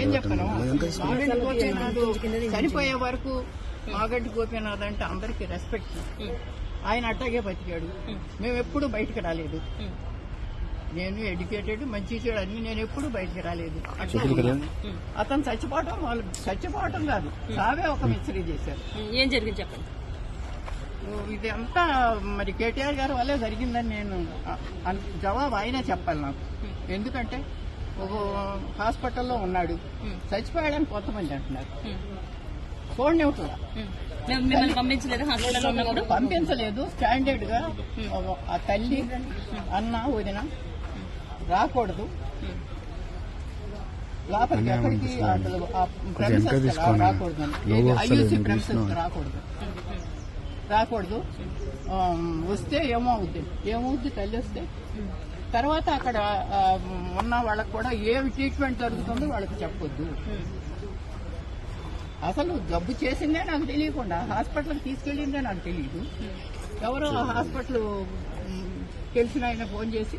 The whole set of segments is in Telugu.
ఏం చెప్పను చనిపోయే వరకు మాగంటి గోపీనాథ్ అంటే అందరికి రెస్పెక్ట్ ఆయన అట్టాగే బతికాడు. మేము ఎప్పుడు బయటికి రాలేదు. నేను ఎడ్యుకేటెడ్ మంచి చెడు అన్ని నేను ఎప్పుడు బయటికి రాలేదు. అతను చచ్చిపోవటం వాళ్ళు చచ్చిపోవటం కాదు. సావే ఒక మిస్టరీ చేశారు. ఏం జరిగింది చెప్పండి? ఇది అంతా మరి కేటీఆర్ గారి వల్లే జరిగిందని నేను జవాబు ఆయనే చెప్పాలి నాకు. ఎందుకంటే ఒక హాస్పిటల్లో ఉన్నాడు. చచ్చిపోయాడని కొంతమంది అంటున్నారు. చూడండి మిమ్మల్ని పంపించలేదు. స్టాండర్డ్గా ఆ తల్లి అన్న వదిన రాకూడదు. లోపలికి ఎక్కడికి రాకూడదు. రాకూడదు. రాకూడదు. వస్తే ఏమవుద్ది? ఏమవుద్ది తల్లి వస్తే? తర్వాత అక్కడ ఉన్న వాళ్ళకి కూడా ఏమి ట్రీట్మెంట్ జరుగుతుందో వాళ్ళకి చెప్పొద్దు. అసలు జబ్బు చేసిందే నాకు తెలియకుండా హాస్పిటల్కి తీసుకెళ్ళిందే నాకు తెలియదు ఎవరో హాస్పిటల్ తెలిసిన ఆయన ఫోన్ చేసి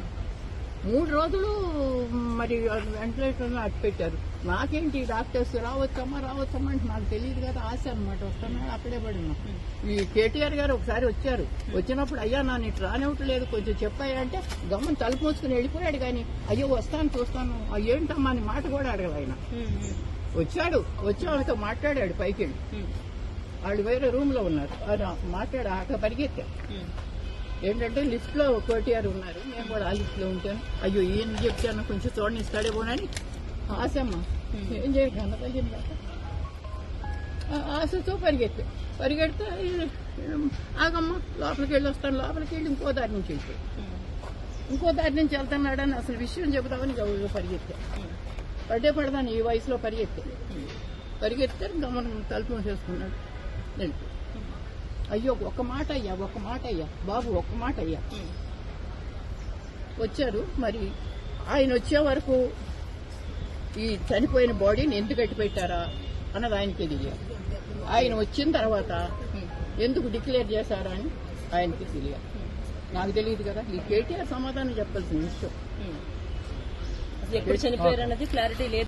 మూడు రోజులు మరి వెంటిలేటర్లో అట్టు పెట్టారు నాకేంటి డాక్టర్స్ రావచ్చమ్మా రావచ్చమ్మా అంటే నాకు తెలియదు కదా ఆశ అనమాట వస్తాను అక్కడే పడినా ఈ కేటీఆర్ గారు ఒకసారి వచ్చారు. వచ్చినప్పుడు అయ్యా నా నీకు రానివ్వట్లేదు కొంచెం చెప్పాయా అంటే గమ్మని తలుపు మూసుకుని వెళ్ళిపోయాడు కానీ అయ్యో వస్తాను చూస్తాను. ఏంటమ్మా అని మాట కూడా అడగదు ఆయన. వచ్చాడు వచ్చి వాళ్ళతో మాట్లాడాడు పైకి వెళ్ళి వాళ్ళు వేరే రూమ్లో ఉన్నారు. ఆయన మాట్లాడు అక్కడ పరిగెత్తారు. ఏంటంటే లిస్ట్లో కోటిఆర్ ఉన్నారు. నేను కూడా ఆ లిస్ట్లో ఉంటాను. అయ్యో ఏం చెప్తాను కొంచెం చూడండి ఇస్తాడేమోనని ఆశమ్మ. ఏం చేయాలి గణపతి తగ్గింది ఆశతో పరిగెత్తా పరిగెడితే ఆగమ్మా ఆగమ్మ లోపలికి వెళ్ళి వస్తాను. లోపలికి వెళ్ళి ఇంకో దారి నుంచి వెళ్ళిపోయి ఇంకో దారి నుంచి వెళ్తున్నాడని అసలు విషయం చెబుతామని గౌరవ పరిగెత్తా. పడ్డే పడదాను ఈ వయసులో పరిగెత్తా. పరిగెత్తే గమనం తలుపు మూసేసుకున్నాడు. వెళ్ళిపోయి అయ్యో ఒక్క మాట అయ్యా ఒక్క మాట అయ్యా బాబు ఒక్క మాట అయ్యా. వచ్చారు మరి ఆయన వచ్చే వరకు ఈ చనిపోయిన బాడీని ఎందుకు కట్టి పెట్టారా అన్నది ఆయనకి తెలియదు ఆయన వచ్చిన తర్వాత ఎందుకు డిక్లేర్ చేశారా అని ఆయనకి తెలియదు నాకు తెలియదు కదా ఈ కేటీఆర్ సమాధానం చెప్పాల్సిన విషయం. ఎప్పుడు చనిపోయారు అన్నది క్లారిటీ లేదు.